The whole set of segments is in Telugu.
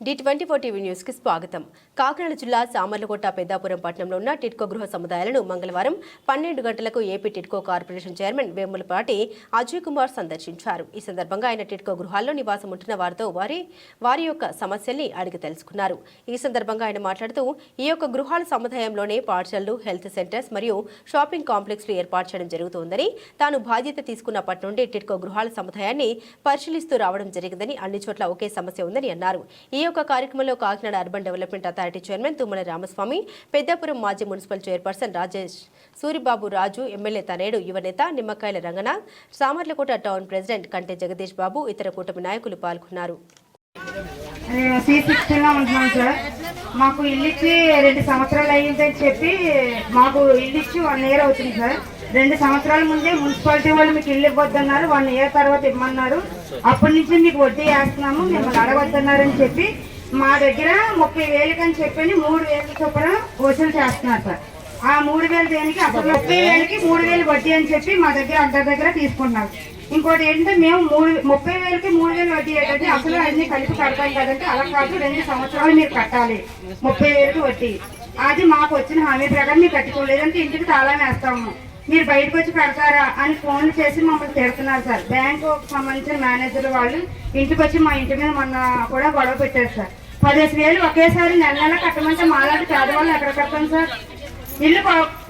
డి ట్వంటీ ఫోర్ టీవీ న్యూస్కి స్వాగతం. కాకినాడ జిల్లా సామర్లకోట పెద్దాపురం పట్టణంలో ఉన్న టిట్కో గృహ సముదాయాలను మంగళవారం పన్నెండు గంటలకు AP TIDCO corporation chairman Vemulapati Ajay Kumar సందర్శించారు. ఈ సందర్భంగా ఆయన టిట్కో గృహాల్లో నివాసం ఉంటున్న వారితో వారి వారి యొక్క సమస్యల్ని అడిగి తెలుసుకున్నారు. ఈ సందర్భంగా ఆయన మాట్లాడుతూ ఈ యొక్క గృహాల సముదాయంలోనే పాఠశాలలు హెల్త్ సెంటర్స్ మరియు షాపింగ్ కాంప్లెక్స్లు ఏర్పాటు చేయడం జరుగుతోందని తాను బాధ్యత తీసుకున్నప్పటి నుండి టిట్కో గృహాల సముదాయాన్ని పరిశీలిస్తూ రావడం జరిగిందని అన్ని చోట్ల ఒకే సమస్య ఉందని అన్నారు. ఈ యొక్క కార్యక్రమంలో Kakinada urban development authority chairman Tummala Ramaswamy Peddapuram మాజీ municipal chairperson Rajesh Suribabu Raju MLA తనేడు యువనేత నిమ్మకాయల రంగనాథ్ సామర్లకోట టౌన్ ప్రెసిడెంట్ కంటే జగదీష్ బాబు ఇతర కూటమి నాయకులు పాల్గొన్నారు. సి సిక్స్టీన్లో సార్. మాకు ఇల్లు ఇచ్చి రెండు సంవత్సరాలు అయ్యిందని చెప్పి మాకు ఇల్లు ఇచ్చి వన్ ఇయర్ అవుతుంది సార్. రెండు సంవత్సరాల ముందే మున్సిపాలిటీ వాళ్ళు మీకు ఇల్లు ఇవ్వద్దన్నారు వన్ ఇయర్ తర్వాత ఇవ్వమన్నారు. అప్పటి నుంచి మీకు వడ్డీ వేస్తున్నాము మిమ్మల్ని అడగొద్దన్నారని చెప్పి మా దగ్గర ముప్పై వేలకి అని చెప్పి మూడు వేల చొప్పున వసూలు చేస్తున్నారు సార్. ఆ మూడు వేలు దేనికి? అసలు ముప్పై వేలకి మూడు వేలు వడ్డీ అని చెప్పి మా దగ్గర అందరి దగ్గర తీసుకుంటున్నారు ఇంకోటి ఏంటంటే మేము మూడు ముప్పై వేలకి మూడు వేలు వడ్డీ ఏంటంటే అసలు అన్ని కలిపి కడతాం కదంటే అలా కాదు రెండు సంవత్సరాలు మీరు కట్టాలి ముప్పై వేలకి వడ్డీ. అది మాకు వచ్చిన హామీ ప్రకారం మీరు కట్టుకోలేదంటే ఇంటికి తాళం వేస్తాము. మీరు బయటకు వచ్చి పెడతారా అని ఫోన్ చేసి మమ్మల్ని తిడుతున్నారు సార్. బ్యాంకు సంబంధించిన మేనేజర్ వాళ్ళు ఇంటికి వచ్చి మా ఇంటి మీద మొన్న కూడా గొడవ పెట్టారు సార్. పదిహేను వేలు ఒకేసారి నెల నెల కట్టమంటే మాలాంటి పేదవాళ్ళు ఎక్కడ కడతాం సార్? ఇల్లు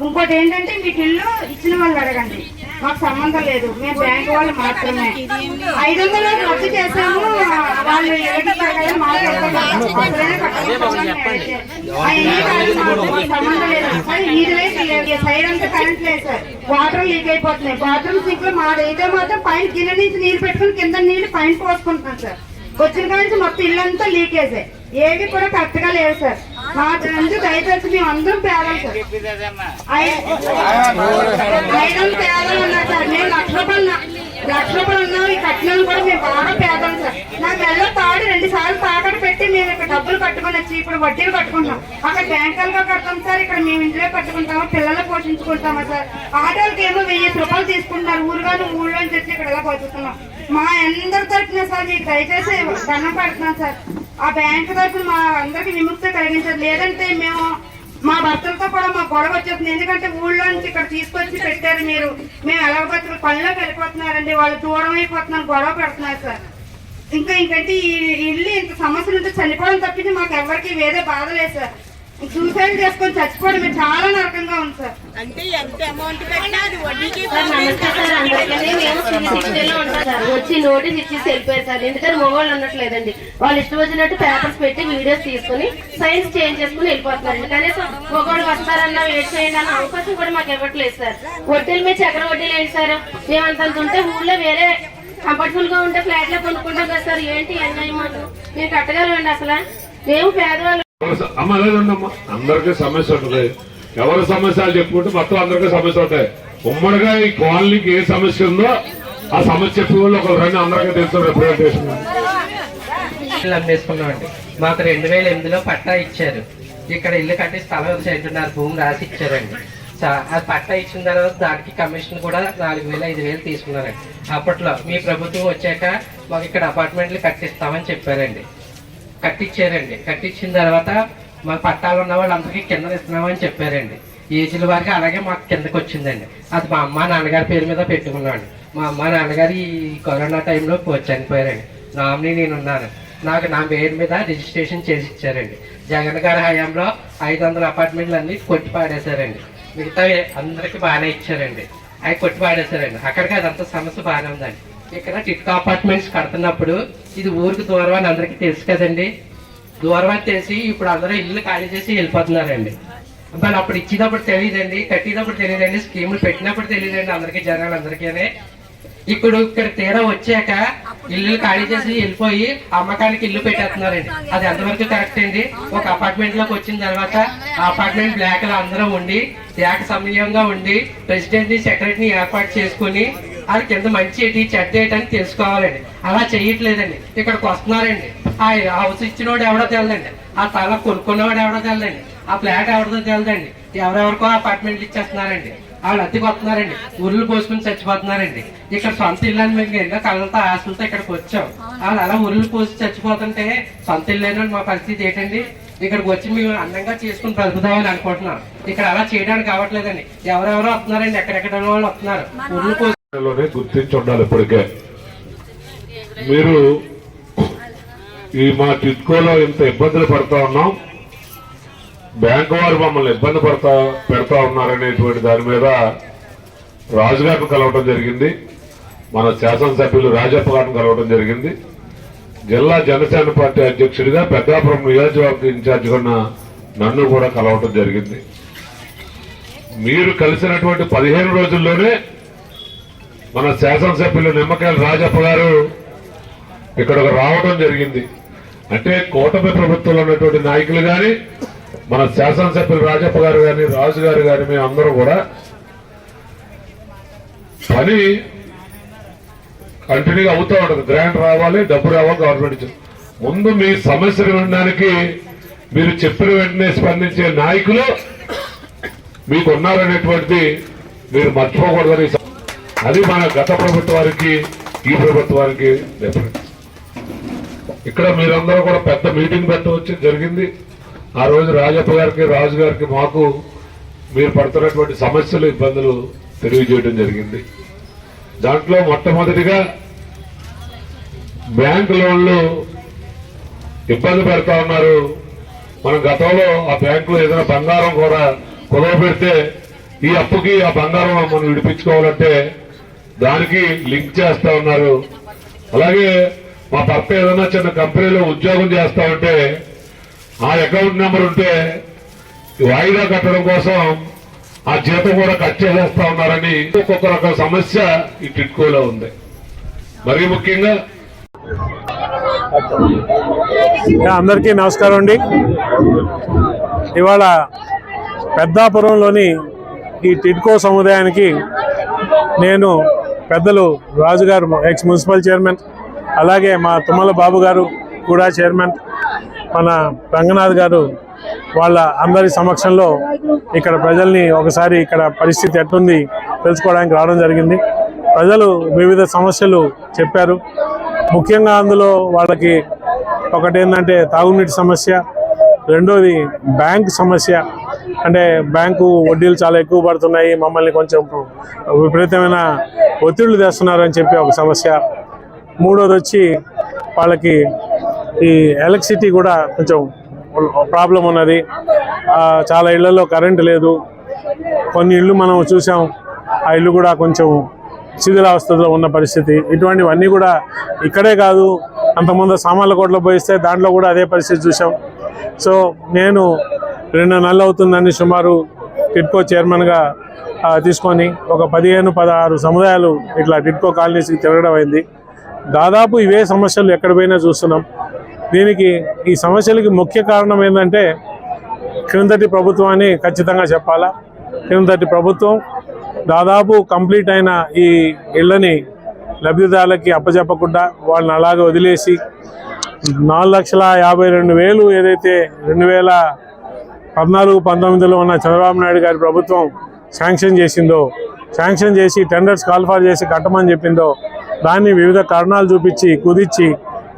ఇంకోటి ఏంటంటే మీకు ఇల్లు ఇచ్చిన వాళ్ళు అడగండి. మాకు సంబంధం లేదు. మేము బ్యాంక్ వాళ్ళు మాత్రమే. ఐదు వందలు రద్దు చేసాము వాళ్ళు కదా. కాదు. కాదు, సంబంధం లేదు. ఇది సైడ్ అంతా కరెంట్ లేదు సార్ వాటర్ లీక్ అయిపోతున్నాయి. బాత్రూమ్ సింక్లో మాదైతే మాత్రం పైన గిన్నె నుంచి నీళ్ళు పెట్టుకుని కింద నీళ్ళు పైన పోసుకుంటున్నాం సార్ వచ్చిన కాడ నుంచి మొత్తం ఇల్లంతా లీకేజే ఏవి కూడా కరెక్ట్గా లేవు సార్ మా నుంచి దయచేసి మేము అందరం పేదలు సార్. ఐదు వందలు పేదలు ఉన్నారు సార్. మేము లక్ష రూపాయలు లక్ష రూపాయలు ఉన్నాం ఈ కట్టినాలు కూడా మేము బాగా పేదాం సార్. నాకు మెల్ల తాడు రెండు సార్లు తాకట్టు పెట్టి మేము ఇక్కడ డబ్బులు కట్టుకొని వచ్చి ఇప్పుడు వడ్డీలు కట్టుకుంటున్నాం. అక్కడ బ్యాంకులుగా కడతాం సార్. ఇక్కడ మేము ఇంట్లో కట్టుకుంటాము? పిల్లలు పోషించుకుంటామా సార్? ఆటోలకి ఏమో వెయ్యి రూపాయలు తీసుకుంటున్నారు. ఊరుగాను ఊళ్ళో నుంచి వచ్చి ఇక్కడ ఇలా బతుకుతున్నాం? మా అందరి తరఫున సార్ మీకు దయచేసి దండం పెడుతున్నాం సార్. ఆ బ్యాంకు తరఫున మా అందరికి విముక్తి కలిగించారు లేదంటే మేము మా భర్తలతో కూడా మా గొడవ వచ్చేస్తుంది. ఎందుకంటే ఊళ్ళో నుంచి ఇక్కడ తీసుకొచ్చి పెట్టారు మీరు. మేము ఎలా బతుకు పనిలోకి వెళ్ళిపోతున్నారండి. వాళ్ళు దూరం అయిపోతున్నారు గొడవ పెడుతున్నారు సార్. ఇంకా ఇంకంటే ఈ ఇల్లు ఇంత సమస్యలు ఉంటే చనిపోవడం తప్పించి మాకు ఎవరికి వేరే బాధ లేదు సార్. సూసైడ్ చేసుకొని చచ్చిపోవడం చాలా నరకంగా ఉంది సార్. అంటే ఎంత అమౌంట్ కట్టినా అది వడ్డీకి సార్ నమస్తే సార్ అందుకని మేము సిక్స్టీన్లో ఉంటాం సార్. వచ్చి నోటీస్ ఇచ్చేసి వెళ్ళిపోయారు సార్. ఎందుకని మొగోళ్ళు ఉండట్లేదండి వాళ్ళు ఇష్టం వచ్చినట్టు పేపర్స్ పెట్టి వీడియోస్ తీసుకుని సైన్స్ చేంజ్ చేసుకుని వెళ్ళిపోతున్నారండి కనీసం మొగోళ్ళు వస్తారన్న వెయిట్ చేయండి అన్న అవకాశం కూడా మాకు ఇవ్వట్లేదు సార్. వడ్డీల మీద చక్ర వడ్డీలు ఏంటి సార్? మేము అంతంత ఉంటే ఊళ్ళో వేరే కంఫర్టబుల్గా ఉంటే ఫ్లాట్లో కొనుక్కుంటాం కదా సార్. ఏంటి అన్యాయం మాకు మీరు కట్టగలమండి అసలు? మేము పేదవాళ్ళు. అమ్మ అలాగే ఉండమ్మా అందరికీ సమస్య ఉంటుంది. ఎవరి సమస్యలు చెప్పుకుంటే మొత్తం అందరికీ సమస్య ఉంటాయి. ఉమ్మడిగా ఈ కాలనీకి ఏ సమస్య ఉందో ఆ సమస్య చెప్పే వాళ్ళు ఒకరు రండి అందరికీ తెలుసు రిప్రజెంటేషన్ అమ్మేసుకున్నామండి. మాకు రెండు వేల ఎనిమిదిలో పట్టా ఇచ్చారు. ఇక్కడ ఇల్లు కట్టి స్థలం సెంటున్నర భూమి రాసి ఇచ్చారండి. అది పట్టా ఇచ్చిన తర్వాత దానికి కమిషన్ కూడా నాలుగు వేలు ఐదు వేలు తీసుకున్నారండి. అప్పట్లో మీ ప్రభుత్వం వచ్చాక మాకు ఇక్కడ అపార్ట్మెంట్లు కట్టిస్తామని చెప్పారండి. కట్టించారండి. కట్టించిన తర్వాత మా పట్టాలు ఉన్న వాళ్ళందరికీ కింద ఇస్తున్నామని చెప్పారండి. ఏజీల వారికి అలాగే మాకు కిందకి వచ్చిందండి. అది మా అమ్మ నాన్నగారి పేరు మీద పెట్టుకున్నాను మా అమ్మ నాన్నగారు ఈ కరోనా టైంలో చనిపోయారండి. నామినీ నేనున్నాను. నాకు నా పేరు మీద రిజిస్ట్రేషన్ చేసి ఇచ్చారండి. జగన్ గారి హయాంలో ఐదు వందల అపార్ట్మెంట్లు అన్ని కొట్టి పాడేశారండి. మిగతా అందరికీ బాగానే ఇచ్చారండి. అవి కొట్టి పాడేశారండి. అక్కడికి అదంతా సమస్య బాగానే ఉందండి. ఇక్కడ టిట్కో అపార్ట్మెంట్స్ కడుతున్నప్పుడు ఇది ఊరికి దూరం అని అందరికీ తెలుసు కదండి. దూరం అని తెలిసి ఇప్పుడు అందరూ ఇల్లు ఖాళీ చేసి వెళ్ళిపోతున్నారండి. మరి అప్పుడు ఇచ్చినప్పుడు తెలియదండి కట్టినప్పుడు తెలియదండి స్కీములు పెట్టినప్పుడు తెలియదండి అందరికీ జనాలు అందరికీనే ఇప్పుడు ఇక్కడ తీరా వచ్చాక ఇల్లు ఖాళీ చేసి వెళ్ళిపోయి అమ్మకానికి ఇల్లు పెట్టేస్తున్నారండి. అది ఎంతవరకు కరెక్ట్ అండి? ఒక అపార్ట్మెంట్లోకి వచ్చిన తర్వాత ఆ అపార్ట్మెంట్ బ్లాక్లో అందరూ ఉండి ఏక సమయంగా ఉండి ప్రెసిడెంట్ని సెక్రటరీని ఏర్పాటు చేసుకుని అది కింద మంచి ఏంటి చెడ్డ ఏంటి అని తెలుసుకోవాలండి. అలా చేయట్లేదండి. ఇక్కడికి వస్తున్నారండి. ఆ హౌస్ ఇచ్చినోడు ఎవడో తెలదండి. ఆ స్థలం కొనుక్కున్నవాడు ఎవడో తెలదండి. ఆ ఫ్లాట్ ఎవరిదో తెలదండి. ఎవరెవరికో అపార్ట్మెంట్లు ఇచ్చేస్తున్నారండి. వాళ్ళు అద్దెకి వస్తున్నారండి ఉరులు పోసుకుని చచ్చిపోతున్నారండి. ఇక్కడ సొంత ఇల్లు అని మేము ఎన్నో కళ్ళతో ఆశలతో ఇక్కడికి వచ్చాం. వాళ్ళు అలా ఉరులు పోసి చచ్చిపోతుంటే సొంత ఇల్లు మా పరిస్థితి ఏంటండి? ఇక్కడికి వచ్చి మేము అందంగా చేసుకుని బ్రతుకుదామని అనుకుంటున్నాం. ఇక్కడ అలా చేయడానికి అవ్వట్లేదండి. ఎవరెవరో వస్తున్నారండి. ఎక్కడెక్కడ వాళ్ళు వస్తున్నారు. ఉరులు పోసి లోనే గుర్తించి ఉండాలి ఇప్పటికే. మీరు ఈ మా టిట్కోలో ఇంత ఇబ్బందులు పడతా ఉన్నాం. బ్యాంకు వారు మమ్మల్ని ఇబ్బంది పడతా పెడతా ఉన్నారనేటువంటి దాని మీద రాజుగారిని కలవటం జరిగింది. మన శాసనసభ్యులు రాజప్ప గారిని కలవటం జరిగింది. జిల్లా జనసేన పార్టీ అధ్యక్షుడిగా పెద్దాపురం నియోజకవర్గ ఇన్ఛార్జిగా ఉన్న నన్ను కూడా కలవటం జరిగింది. మీరు కలిసినటువంటి పదిహేను రోజుల్లోనే మన శాసనసభ్యులు నిమ్మకాయల రాజప్ప గారు ఇక్కడకు రావడం జరిగింది. అంటే కూటమి ప్రభుత్వంలో ఉన్నటువంటి నాయకులు కానీ మన శాసనసభ్యులు రాజప్ప గారు కానీ రాజు గారు కానీ మేము అందరూ కూడా పని కంటిన్యూగా అవుతూ ఉంటుంది. గ్రాంట్ రావాలి డబ్బు రావాలి గవర్నమెంట్ ముందు మీ సమస్యలు వినడానికి మీరు చెప్పిన వెంటనే స్పందించే నాయకులు మీకు ఉన్నారనేటువంటిది మీరు మర్చిపోకూడదని అది మన గత ప్రభుత్వానికి ఈ ప్రభుత్వానికి డిఫరెన్స్ ఇక్కడ మీరందరూ కూడా పెద్ద మీటింగ్ పెట్టవచ్చు జరిగింది. ఆ రోజు రాజప్ప గారికి రాజు గారికి మాకు మీరు పడుతున్నటువంటి సమస్యలు ఇబ్బందులు తెలియజేయడం జరిగింది. దాంట్లో మొట్టమొదటిగా బ్యాంక్ లోన్లు ఇబ్బంది పెడతా ఉన్నారు. మనం గతంలో ఆ బ్యాంకులో ఏదైనా బంగారం కూడా కుదవ పెడితే ఈ అప్పుకి ఆ బంగారం మనం విడిపించుకోవాలంటే దానికి లింక్ చేస్తా ఉన్నారు. అలాగే మా భర్త ఏదైనా చిన్న కంపెనీలో ఉద్యోగం చేస్తా ఉంటే ఆ అకౌంట్ నెంబర్ ఉంటే వాయిదా కట్టడం కోసం ఆ జీతం కూడా కట్ చేసేస్తా ఉన్నారని ఒక్కొక్క రకం సమస్య ఈ టిట్కోలో ఉంది. మరీ ముఖ్యంగా అందరికీ నమస్కారం అండి. ఇవాళ పెద్దాపురంలోని ఈ టిట్కో సముదాయానికి నేను పెద్దలు రాజుగారు ఎక్స్ మున్సిపల్ చైర్మన్ అలాగే మా తుమ్మల బాబు గారు కూడా చైర్మన్ మన రంగనాథ్ గారు వాళ్ళ అందరి సమక్షంలో ఇక్కడ ప్రజల్ని ఒకసారి ఇక్కడ పరిస్థితి ఎట్లుంది తెలుసుకోవడానికి రావడం జరిగింది. ప్రజలు వివిధ సమస్యలు చెప్పారు. ముఖ్యంగా అందులో వాళ్ళకి ఒకటి ఏంటంటే తాగునీటి సమస్య రెండోది బ్యాంక్ సమస్య అంటే బ్యాంకు వడ్డీలు చాలా ఎక్కువ పడుతున్నాయి మమ్మల్ని కొంచెం విపరీతమైన ఒత్తిళ్ళు తెస్తున్నారని చెప్పి ఒక సమస్య. మూడోది వచ్చి వాళ్ళకి ఈ ఎలక్ట్రిసిటీ కూడా కొంచెం ప్రాబ్లం ఉన్నది. చాలా ఇళ్ళలో కరెంట్ లేదు. కొన్ని ఇళ్ళు మనం చూసాం ఆ ఇల్లు కూడా కొంచెం శిథిలావస్థలో ఉన్న పరిస్థితి. ఇటువంటివన్నీ కూడా ఇక్కడే కాదు అంతకుముందు సామాన్ల కోట్లో పోయిస్తే దాంట్లో కూడా అదే పరిస్థితి చూసాం. సో నేను రెండు నెలలు అవుతుందని సుమారు టిట్కో చైర్మన్గా తీసుకొని ఒక పదిహేను పదహారు సముదాయాలు ఇట్లా టిట్కో కాలనీస్కి తిరగడం అయింది. దాదాపు ఇవే సమస్యలు ఎక్కడ పోయినా చూస్తున్నాం. దీనికి ఈ సమస్యలకి ముఖ్య కారణం ఏంటంటే క్రిందటి ప్రభుత్వాన్ని ఖచ్చితంగా చెప్పాలా. క్రిందటి ప్రభుత్వం దాదాపు కంప్లీట్ అయిన ఈ ఇళ్ళని లబ్ధిదారులకి అప్పచెప్పకుండా వాళ్ళని అలాగే వదిలేసి నాలుగు లక్షల యాభై రెండు వేలు ఏదైతే రెండు వేల పద్నాలుగు పంతొమ్మిదిలో ఉన్న చంద్రబాబు నాయుడు గారి ప్రభుత్వం శాంక్షన్ చేసిందో శాంక్షన్ చేసి టెండర్స్ కాల్ఫార్ చేసి కట్టమని చెప్పిందో దాన్ని వివిధ కారణాలు చూపించి కుదిర్చి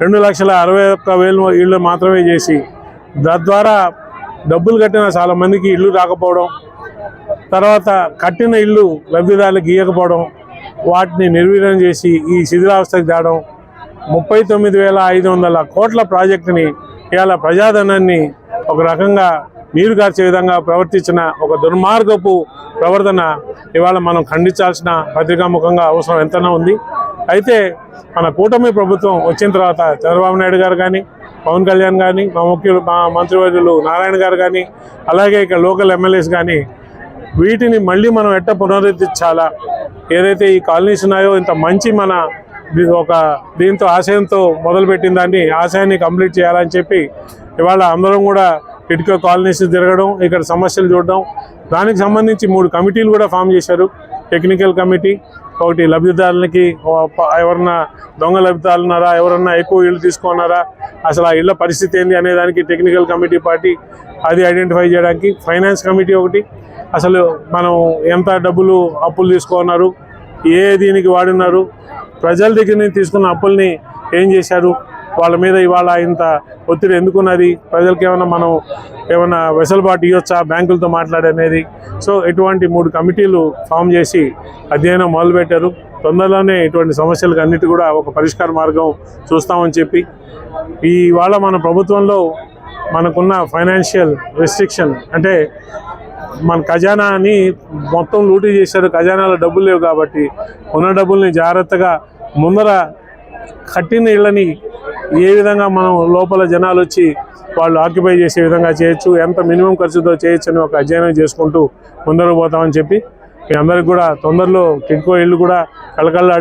రెండు లక్షల అరవై ఒక్క వేలు ఇళ్ళు మాత్రమే చేసి తద్వారా డబ్బులు కట్టిన చాలామందికి ఇల్లు రాకపోవడం తర్వాత కట్టిన ఇల్లు లబ్ధిదారులకు ఇవ్వకపోవడం వాటిని నిర్వీర్యం చేసి ఈ శిథిలావస్థకు తేవడం ముప్పై తొమ్మిది వేల ఐదు వందల కోట్ల ప్రాజెక్టుని ఇవాళ ప్రజాధనాన్ని ఒక రకంగా నీరు గార్చే విధంగా ప్రవర్తించిన ఒక దుర్మార్గపు ప్రవర్తన ఇవాళ మనం ఖండించాల్సిన పత్రికాముఖంగా అవసరం ఎంతనా ఉంది. అయితే మన కూటమి ప్రభుత్వం వచ్చిన తర్వాత చంద్రబాబు నాయుడు గారు కానీ పవన్ కళ్యాణ్ కానీ మా ముఖ్యులు మా మంత్రివర్యులు నారాయణ గారు కానీ అలాగే ఇక్కడ లోకల్ ఎమ్మెల్యేస్ కానీ వీటిని మళ్ళీ మనం ఎట్ట పునరుద్ధరించాలా? ఏదైతే ఈ కాలనీస్ ఉన్నాయో ఇంత మంచి మన ఒక దీంతో ఆశయంతో మొదలుపెట్టిన దాన్ని ఆశయాన్ని కంప్లీట్ చేయాలని చెప్పి ఇవాళ అందరం కూడా ఇటుక కాలనీస్ తిరగడం ఇక్కడ సమస్యలు చూడడం. దానికి సంబంధించి మూడు కమిటీలు కూడా ఫామ్ చేశారు. టెక్నికల్ కమిటీ ఒకటి లబ్ధిదారులకి ఎవరన్నా దొంగ లబ్ధిదారులున్నారా ఎవరన్నా ఎక్కువ ఇళ్ళు తీసుకున్నారా అసలు ఆ ఇళ్ళ పరిస్థితి ఏంది అనే దానికి టెక్నికల్ కమిటీ పార్టీ అది ఐడెంటిఫై చేయడానికి ఫైనాన్స్ కమిటీ ఒకటి. అసలు మనం ఎంత డబ్బులు అప్పులు తీసుకున్నారు ఏ దీనికి వాడినారు ప్రజల దగ్గర నుంచి తీసుకున్న అప్పుల్ని ఏం చేశారు వాళ్ళ మీద ఇవాళ ఇంత ఒత్తిడి ఎందుకున్నది? ప్రజలకి ఏమైనా మనం ఏమైనా వెసలుబాటు ఇవ్వచ్చా బ్యాంకులతో మాట్లాడనేది సో ఇటువంటి మూడు కమిటీలు ఫామ్ చేసి అధ్యయనం మొదలుపెట్టారు. తొందరలోనే ఇటువంటి సమస్యలకు అన్నిటి కూడా ఒక పరిష్కార మార్గం చూస్తామని చెప్పి ఇవాళ మన ప్రభుత్వంలో మనకున్న ఫైనాన్షియల్ రెస్ట్రిక్షన్ అంటే మన ఖజానాని మొత్తం లూటీ చేశారు ఖజానాలో డబ్బులు లేవు కాబట్టి ఉన్న డబ్బుల్ని జాగ్రత్తగా ముందర కట్టిన ఇళ్ళని ఏ విధంగా మనం లోపల జనాలు వచ్చి వాళ్ళు ఆక్యుపై చేసే విధంగా చేయొచ్చు ఎంత మినిమం ఖర్చుతో చేయొచ్చు అని ఒక అధ్యయనం చేసుకుంటూ ముందరకు పోతామని చెప్పి మీ అందరికి కూడా తొందరలో టిడ్కో ఇల్లు కూడా కలకల్లా